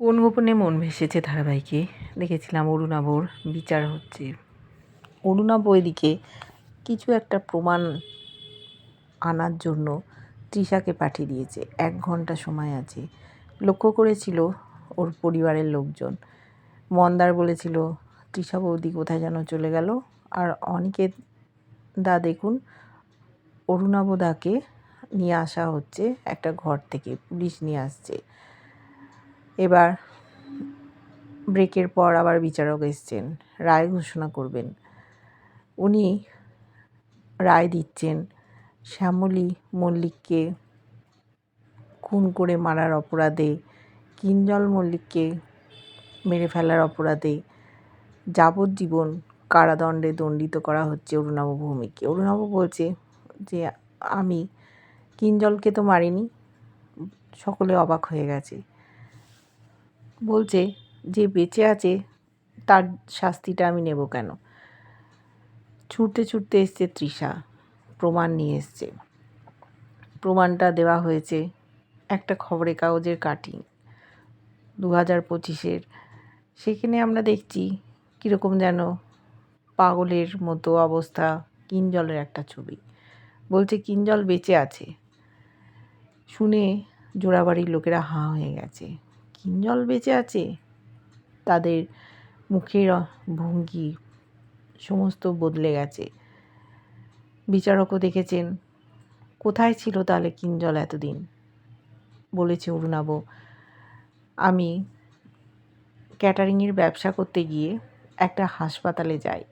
কোন গোপনে মন ভেসেছে ধারাবাহিকে? দেখেছিলাম অরুণাবর বিচার হচ্ছে। অরুণাব এদিকে কিছু একটা প্রমাণ আনার জন্য তৃষাকে পাঠিয়ে দিয়েছে। এক ঘণ্টা সময় আছে। লক্ষ্য করেছিল ওর পরিবারের লোকজন। মন্দার বলেছিল, তৃষা বৌদি কোথায় যেন চলে গেল? আর অনিকেত দা দেখুন অরুণাব দাকে নিয়ে আসা হচ্ছে একটা ঘর থেকে। পুলিশ নিয়ে আসছে। এবার ব্রেকের পর আবার বিচারক এসছেন, রায় ঘোষণা করবেন। উনি রায় দিচ্ছেন, শ্যামলী মল্লিককে খুন করে মারার অপরাধে, কিঞ্জল মল্লিককে মেরে ফেলার অপরাধে যাবজ্জীবন কারাদণ্ডে দণ্ডিত করা হচ্ছে অরুণাভ ভৌমিককে। অরুণাভ বলছে যে, আমি কিঞ্জলকে তো মারিনি, সকলে অবাক হয়ে গেছে। বলছে যে বেঁচে আছে, তার শাস্তিটা আমি নেব কেন? ছুটতে ছুটতে এসছে তৃষা, প্রমাণ নিয়ে এসছে। প্রমাণটা দেওয়া হয়েছে একটা খবরের কাগজের কাটিং দু হাজার পঁচিশের। সেখানে আমরা দেখছি কীরকম যেন পাগলের মতো অবস্থা, কিঞ্জলের একটা ছবি। বলছে, কিঞ্জল বেঁচে আছে। শুনে জোড়াবাড়ির লোকেরা হাঁ হয়ে গেছে। কিঞ্জল বেঁচে আছে? তাদের মুখের ভঙ্গি সমস্ত বদলে গেছে। বিচারকও দেখেছেন, কোথায় ছিল তাহলে কিঞ্জল এতদিন? বলেছে অরুণাব। আমি ক্যাটারিংয়ের ব্যবসা করতে গিয়ে একটা হাসপাতালে যাই।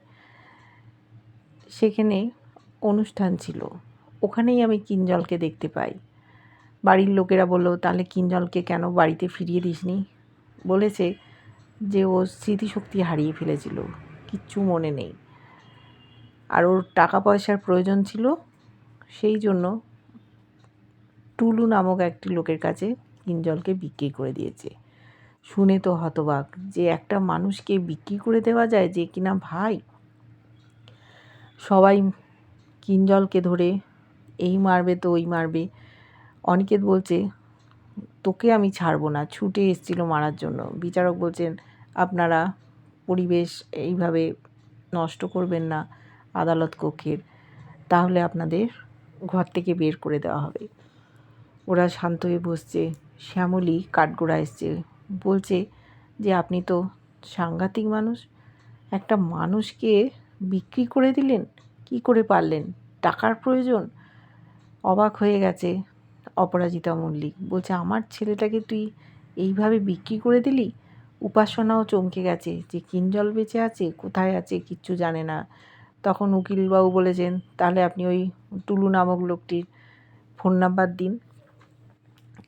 সেখানে অনুষ্ঠান ছিল। ওখানেই আমি কিঞ্জলকে দেখতে পাই। বাড়ির লোকেরা বলল, তাহলে কিঞ্জলকে কেন বাড়িতে ফিরিয়ে দিসনি? বলেছে যে, ও স্মৃতিশক্তি হারিয়ে ফেলেছিল, কিচ্ছু মনে নেই। আর ওর টাকা পয়সার প্রয়োজন ছিল, সেই জন্য টুলু নামক একটি লোকের কাছে কিঞ্জলকে বিক্রি করে দিয়েছে। শুনে তো হতবাক যে, একটা মানুষকে বিক্রি করে দেওয়া যায় যে কিনা ভাই। সবাই কিঞ্জলকে ধরে, এই মারবে তো, ওই মারবে। অনিকেত বলছে, তোকে আমি ছাড়বো না, ছুটে এসেছিল মারার জন্য। বিচারক বলছেন, আপনারা পরিবেশ এইভাবে নষ্ট করবেন না আদালত কক্ষের, তাহলে আপনাদের ঘর থেকে বের করে দেওয়া হবে। ওরা শান্ত হয়ে বসছে। শ্যামলী কাঠগোড়া এসছে। বলছে যে, আপনি তো সাংঘাতিক মানুষ, একটা মানুষকে বিক্রি করে দিলেন, কি করে পারলেন? টাকার প্রয়োজন? অবাক হয়ে গেছে অপরাজিতা মল্লিক। বলছে, আমার ছেলেটাকে তুই এইভাবে বিক্রি করে দিলি? উপাসনাও চমকে গেছে। যে কিঞ্জল বেঁচে আছে, কোথায় আছে কিচ্ছু জানে না। তখন উকিলবাবু বলেছেন, তাহলে আপনি ওই টুলু নামক লোকটির ফোন নাম্বার দিন,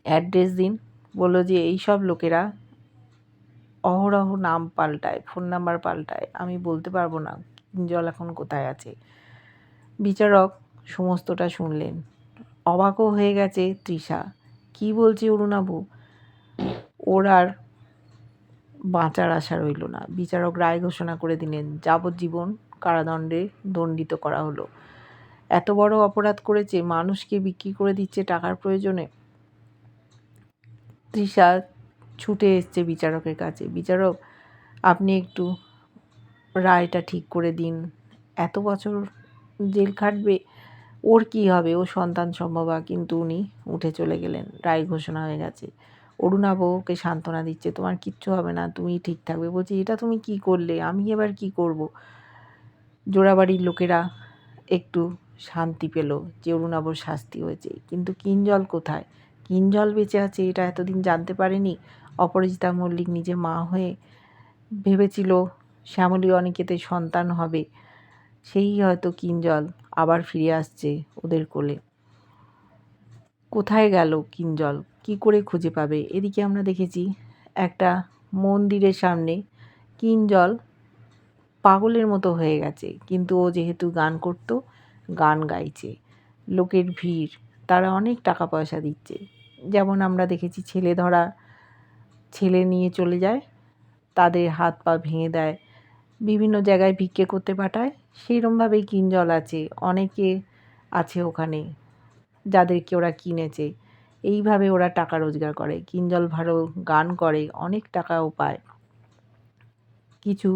অ্যাড্রেস দিন। বলল যে এই সব লোকেরা অহরহ নাম পাল্টায়, ফোন নাম্বার পাল্টায়। আমি বলতে পারব না কিঞ্জল এখন কোথায় আছে। বিচারক সমস্তটা শুনলেন। অবাকও হয়ে গেছে তৃষা। কি বলছে অরুণাবু? ওর আর বাঁচার আশা রইল না। বিচারক রায় ঘোষণা করে দিলেন, যাবজ্জীবন কারাদণ্ডে দণ্ডিত করা হলো। এত বড় অপরাধ করেছে, মানুষকে বিক্রি করে দিচ্ছে টাকার প্রয়োজনে? তৃষা ছুটে এসছে বিচারকের কাছে। বিচারক, আপনি একটু রায়টা ঠিক করে দিন। এত বছর জেল খাটবে ওর কি হবে? ও সন্তান সম্ভবা কিন্তু উনি উঠে চলে গেলেন। রায় ঘোষণা হয়ে গেছে। অরুণাব ওকে সান্ত্বনা দিচ্ছে, তোমার কিচ্ছু হবে না, তুমি ঠিক থাকবে। বলছি, এটা তুমি কি করলে? আমি এবার কি করব? জোড়াবাড়ির লোকেরা একটু শান্তি পেল যে অরুণাবর শাস্তি হয়েছে। কিন্তু কিঞ্জল কোথায়? কিঞ্জল বেঁচে আছে, এটা এতদিন জানতে পারেনি। অপরাজিতা মল্লিক নিজে মা হয়ে ভেবেছিল, শ্যামলী অনিকেতে সন্তান হবে। সেই হয়তো কিঞ্জল আবার ফিরে আসছে ওদের কোলে। কোথায় গেল কিঞ্জল? কি করে খুঁজে পাবে? এদিকে আমরা দেখেছি একটা মন্দিরের সামনে কিঞ্জল পাগলের মতো হয়ে গেছে। কিন্তু ও যেহেতু গান করতো, গান গাইছে, লোকের ভিড়, তারা অনেক টাকা পয়সা দিচ্ছে। যেমন আমরা দেখেছি ছেলে ধরা, ছেলে নিয়ে চলে যায়, তাদের হাত পা ভেঙে দেয় বিভিন্ন জায়গায় ভিক্ষে করতে পাঠায়। সেইরমভাবেই কিঞ্জল আছে। অনেকে আছে ওখানে যাদেরকে ওরা কিনেছে। এইভাবে ওরা টাকা রোজগার করে। কিঞ্জল ভালো গান করে, অনেক টাকাও পায়। কিছু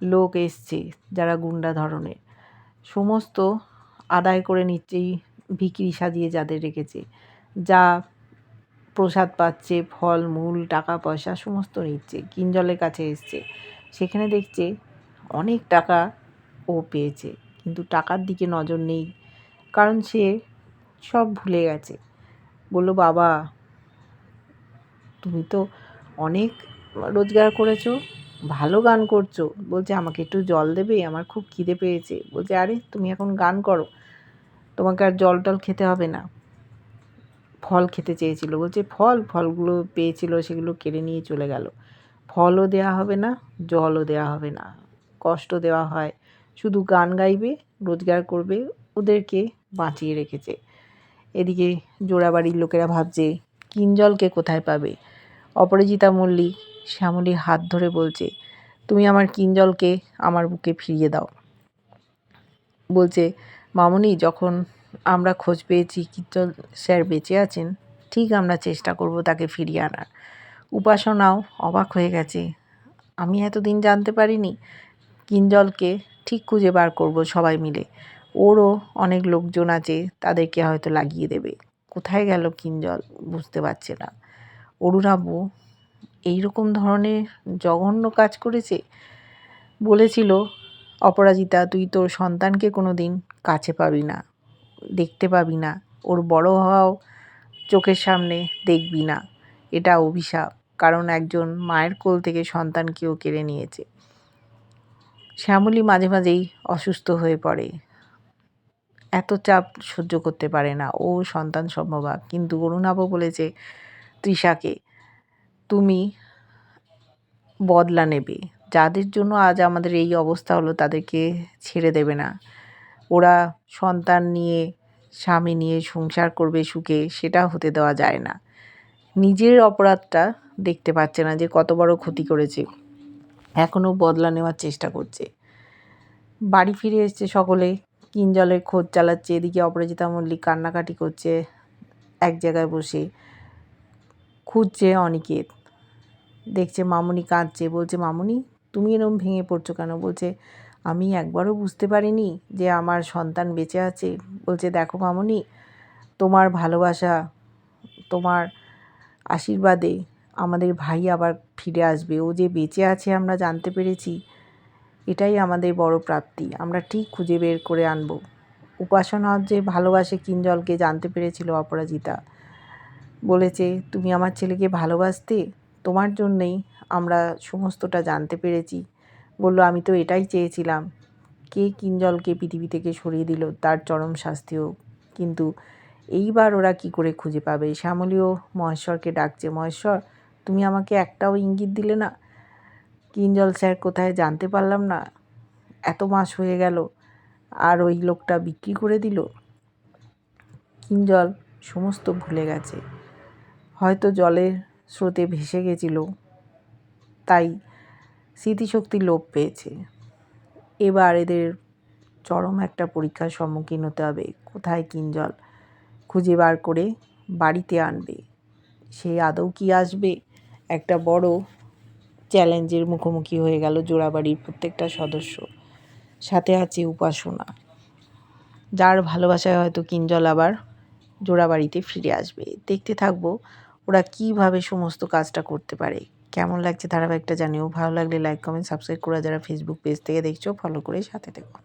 লোক এসছে যারা গুন্ডা ধরনের। সমস্ত আদায় করে নিচ্ছেই ভিকিরি সাজিয়ে যাদের রেখেছে। যা প্রসাদ পাচ্ছে, ফল, মূল, টাকা, পয়সা, সমস্ত নিচ্ছে। কিঞ্জলের কাছে এসছে। সেখানে দেখছে অনেক টাকা ও পেয়েছে। কিন্তু টাকার দিকে নজর নেই, কারণ সে সব ভুলে গেছে। বলল, বাবা, তুমি তো অনেক রোজগার করেছ, ভালো গান করছ। বলছে, আমাকে একটু জল দেবে, আমার খুব খিদে পেয়েছে। বলছে, আরে, তুমি এখন গান করো, তোমাকে আর জল টল খেতে হবে না। ফল খেতে চেয়েছিল, বলছে, ফল, ফলগুলো পেয়েছিল, সেগুলো কেড়ে নিয়ে চলে গেল। ফলও দেওয়া হবে না, জলও দেওয়া হবে না। কষ্ট দেওয়া হয়। শুধু গান গাইবে, রোজগার করবে, ওদেরকে বাঁচিয়ে রেখেছে। এদিকে জোড়াবাড়ির লোকেরা ভাবছে, কিঞ্জলকে কোথায় পাবে? অপরাজিতা মল্লিক শ্যামলীর হাত ধরে বলছে, তুমি আমার কিঞ্জলকে আমার বুকে ফিরিয়ে দাও। বলছে, মামনি, যখন আমরা খোঁজ পেয়েছি, কিঞ্জল স্যার বেঁচে আছেন, ঠিক আমরা চেষ্টা করব তাকে ফিরিয়ে আনার। উপাসনাও অবাক হয়ে গেছে। আমি এতদিন জানতে পারিনি কিঞ্জলকে ঠিক খুঁজে বার করব সবাই মিলে। ওরও অনেক লোকজন আছে, তাদেরকে হয়তো লাগিয়ে দেবে। কোথায় গেল কিঞ্জল? বুঝতে পারছে না। অরুণাবু এইরকম ধরনের জঘন্য কাজ করেছে? বলেছিল, অপরাজিতা, তুই তোর সন্তানকে কোনো দিন কাছে পাবি না, দেখতে পাবি না। ওর বড় হওয়াও চোখের সামনে দেখবি না। এটা অভিশাপ, কারণ একজন মায়ের কোল থেকে সন্তানকেও কেড়ে নিয়েছে। শ্যামলী মাঝে মাঝেই অসুস্থ হয়ে পড়ে। এত চাপ সহ্য করতে পারে না। ও সন্তান সম্ভবা কিন্তু অরুণাবও বলেছে, তৃষাকে, তুমি বদলা নেবে। যাদের জন্য আজ আমাদের এই অবস্থা হলো, তাদেরকে ছেড়ে দেবে না। ওরা সন্তান নিয়ে, স্বামী নিয়ে সংসার করবে সুখে, সেটা হতে দেওয়া যায় না। নিজের অপরাধটা দেখতে পাচ্ছে না যে কত বড় ক্ষতি করেছে। এখনও বদলা নেওয়ার চেষ্টা করছে। বাড়ি ফিরে এসছে সকলে কিঞ্জলের খোঁজ চালাচ্ছে, এদিকে অপরাজিতা মল্লিক কান্নাকাটি করছে এক জায়গায় বসে। খুঁজছে অনিকেত। দেখছে মামুনি কাঁদছে, বলছে, মামুনি, তুমি এরম ভেঙে পড়ছো কেন? বলছে, আমি একবারও বুঝতে পারিনি যে আমার সন্তান বেঁচে আছে। বলছে, দেখো মামুনি, তোমার ভালোবাসা, তোমার আশীর্বাদে আমাদের ভাই আবার ফিরে আসবে। ও যে বেঁচে আছে আমরা জানতে পেরেছি, এটাই আমাদের বড় প্রাপ্তি। আমরা ঠিক খুঁজে বের করে আনব। উপাসনা যে ভালোবাসে কিঞ্জলকে জানতে পেরেছিল অপরাজিতা। বলেছে, তুমি আমার ছেলেকে ভালোবাসতে? তোমার জন্যেই আমরা সমস্তটা জানতে পেরেছি। বলল, আমি তো এটাই চেয়েছিলাম। কে কিঞ্জলকে পৃথিবী থেকে সরিয়ে দিল? তার চরম শাস্তি হোক। কিন্তু এইবার ওরা কি করে খুঁজে পাবে? শ্যামলীও মহেশ্বরকে ডাকছে, মহেশ্বর তুমি আমাকে একটাও ইঙ্গিত দিলে না? কিঞ্জল স্যার, কোথায় জানতে পারলাম না। এত মাস হয়ে গেল, আর ওই লোকটা বিক্রি করে দিল? কিঞ্জল, সমস্ত ভুলে গেছে। হয়তো জলের স্রোতে ভেসে গেছিল, তাই স্মৃতিশক্তি লোপ পেয়েছে। এবার এদের চরম একটা পরীক্ষার সম্মুখীন হতে হবে। কোথায় কিঞ্জল? খুঁজে বার করে বাড়িতে আনবে। সে আদৌ কি আসবে? একটা বড় চ্যালেঞ্জের মুখোমুখি হয়ে গেল জোড়াবাড়ির প্রত্যেকটা সদস্য। সাথে আছে উপাসনা। যার ভালোবাসায় হয়তো কিঞ্জল আবার জোড়াবাড়িতে ফিরে আসবে। দেখতে থাকব ওরা কীভাবে সমস্ত কাজটা করতে পারে। কেমন লাগছে ধারাবাহিকটা জানিও। ভালো লাগলে লাইক কমেন্ট সাবস্ক্রাইব করা যারা ফেসবুক পেজ থেকে দেখছ ফলো করে সাথে দেখো